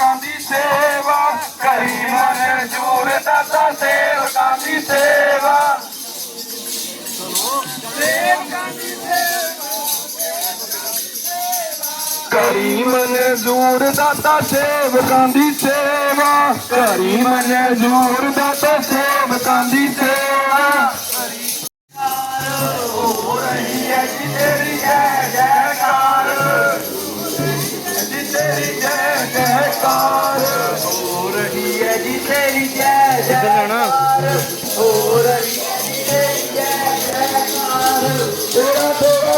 ਸੇਵਕਾਂ ਦੀ ਸੇਵਾ, ਕਰੀ ਮਨ ਜੂਰ ਦਾਤਾ ਸੇਵਕਾਂ ਦੀ ਸੇਵਾ। ਕਰੀ ਮਨਜ਼ੂਰ ਦਾਤਾ ਸੇਵਕਾਂ ਦੀ ਸੇਵਾ, ਕਰੀ ਮਨਜ਼ੂਰ ਦਾਤਾ ਸੇਵਕਾਂ ਦੀ ਸੇਵਾ।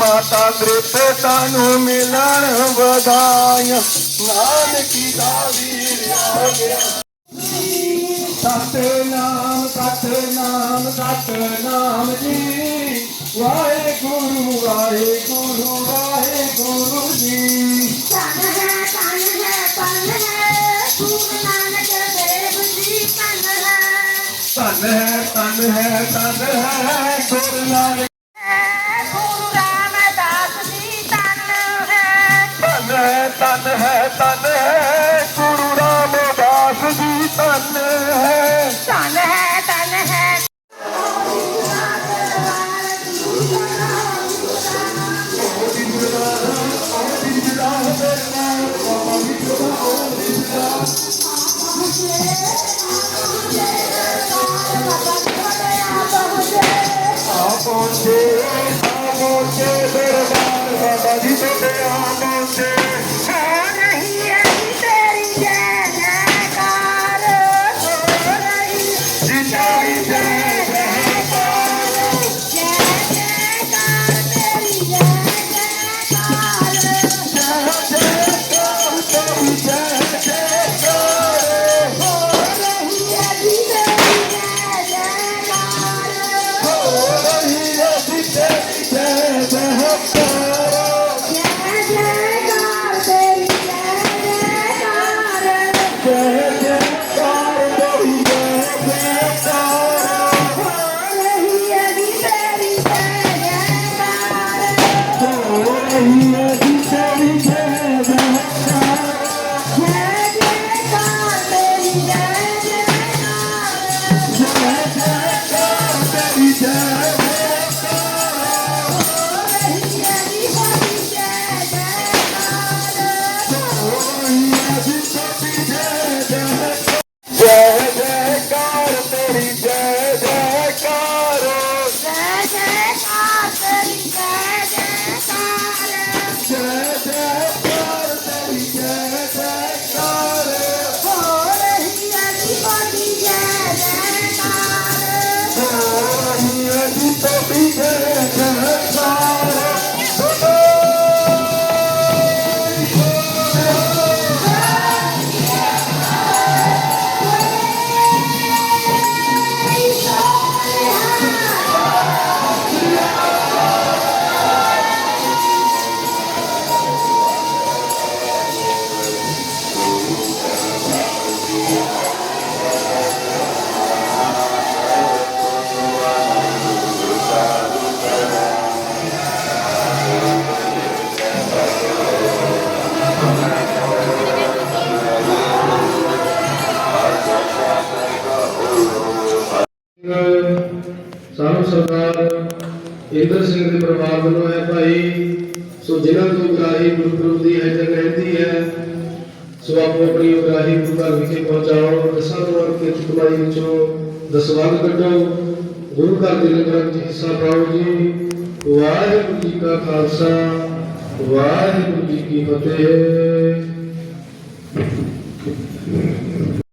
माता कृप तानु मिलन बधाया। नाम की दावी आ गया सत नाम सत नाम सत नाम जी। ਵਾਹਿਗੁਰੂ ਵਾਹਿਗੁਰੂ ਵਾਹਿਗੁਰੂ ਜੀ। ਧੰਨ ਹੈ ਧੰਨ ਹੈ ਧੰਨ ਹੈ ਗੁਰੂ ਨਾਨਕ ਦੇਵ ਜੀ ਧੰਨ ਹੈ। ਧੰਨ ਹੈ ਧੰਨ ਹੈ ਧੰਨ ਹੈ ਗੁਰੂ ਨਾਨਕ। ਗੁਰੂ ਰਾਮਦਾਸ ਜੀ ਧੰਨ ਹੈ। ਧੰਨ ਹੈ ਧੰਨ ਹੈ ਧੰਨ ਹੈ Oh, ਇੰਦਰ ਸਿੰਘ ਦੇ ਪਰਿਵਾਰ ਵੱਲੋਂ ਹੈ ਭਾਈ, ਸੋ ਜਿਨ੍ਹਾਂ ਤੋਂ ਉਗਰਾਹੀ ਗੁਰਪੁਰਬ ਦੀ ਹੈ ਰਹਿੰਦੀ ਹੈ। ਸੋ ਆਪੋ ਆਪਣੀ ਉਗਰਾਹੀ ਗੁਰੂ ਵਿਖੇ ਪਹੁੰਚਾਓ ਦਸਾਂ ਤੋਂ ਕੇ ਕਮਾਈ ਵਿੱਚੋਂ ਦਸਵੰਧ ਕੱਢੋ ਗੁਰੂ ਘਰ ਦੇ ਲੰਗਰ ਵਿੱਚ ਹਿੱਸਾ ਪਾਓ ਜੀ। ਵਾਹਿਗੁਰੂ ਜੀ ਕਾ ਖਾਲਸਾ, ਵਾਹਿਗੁਰੂ ਜੀ ਕੀ ਫਤਿਹ।